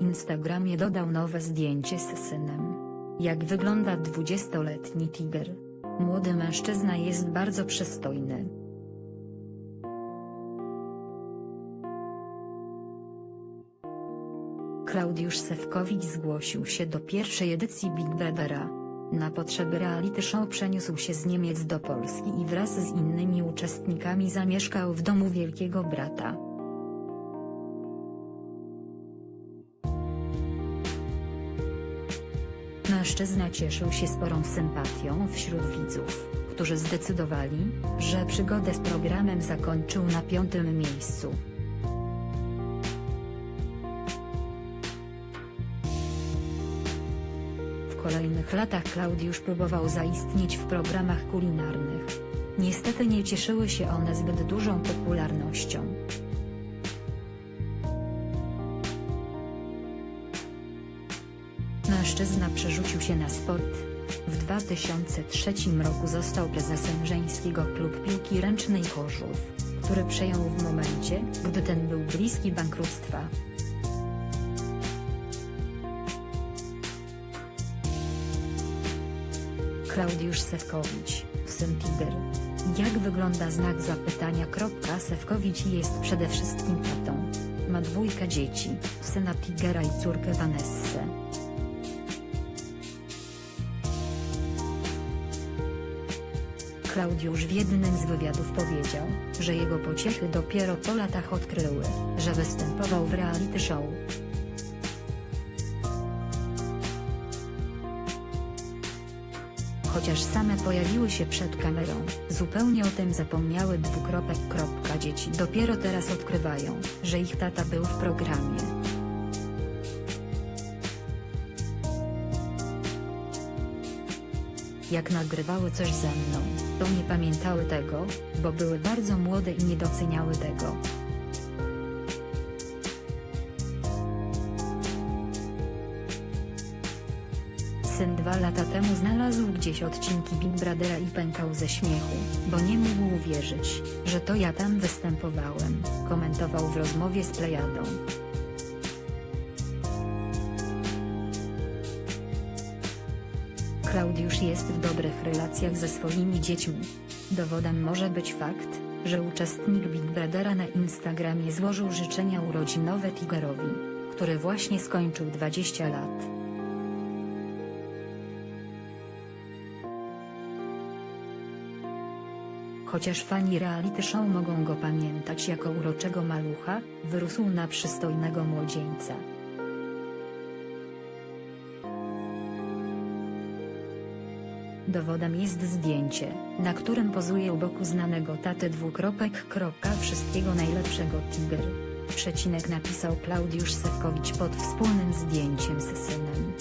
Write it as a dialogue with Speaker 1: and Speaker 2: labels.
Speaker 1: Instagramie dodał nowe zdjęcie z synem. Jak wygląda 20-letni Tiger? Młody mężczyzna jest bardzo przystojny. Klaudiusz Sewkowicz zgłosił się do pierwszej edycji Big Brothera. Na potrzeby reality show przeniósł się z Niemiec do Polski i wraz z innymi uczestnikami zamieszkał w domu Wielkiego Brata. Mężczyzna cieszył się sporą sympatią wśród widzów, którzy zdecydowali, że przygodę z programem zakończył na piątym miejscu. W kolejnych latach Klaudiusz próbował zaistnieć w programach kulinarnych. Niestety nie cieszyły się one zbyt dużą popularnością. Mężczyzna przerzucił się na sport. W 2003 roku został prezesem żeńskiego klub piłki ręcznej Chorzów, który przejął w momencie, gdy ten był bliski bankructwa. Klaudiusz Sewkowicz, syn Tiger. Jak wygląda znak zapytania? Sewkowicz jest przede wszystkim tatą. Ma dwójkę dzieci, syna Tigera i córkę Vanessę. Klaudiusz w jednym z wywiadów powiedział, że jego pociechy dopiero po latach odkryły, że występował w reality show. Chociaż same pojawiły się przed kamerą, zupełnie o tym zapomniały dwukropek. Dzieci dopiero teraz odkrywają, że ich tata był w programie. Jak nagrywały coś ze mną, to nie pamiętały tego, bo były bardzo młode i nie doceniały tego. Syn dwa lata temu znalazł gdzieś odcinki Big Brothera i pękał ze śmiechu, bo nie mógł uwierzyć, że to ja tam występowałem, komentował w rozmowie z Plejadą. Klaudiusz jest w dobrych relacjach ze swoimi dziećmi. Dowodem może być fakt, że uczestnik Big Brothera na Instagramie złożył życzenia urodzinowe Tigerowi, który właśnie skończył 20 lat. Chociaż fani reality show mogą go pamiętać jako uroczego malucha, wyrósł na przystojnego młodzieńca. Dowodem jest zdjęcie, na którym pozuje u boku znanego taty dwukropek. kropka Wszystkiego najlepszego Tiger. Przecinek napisał Klaudiusz Sewkowicz pod wspólnym zdjęciem z synem.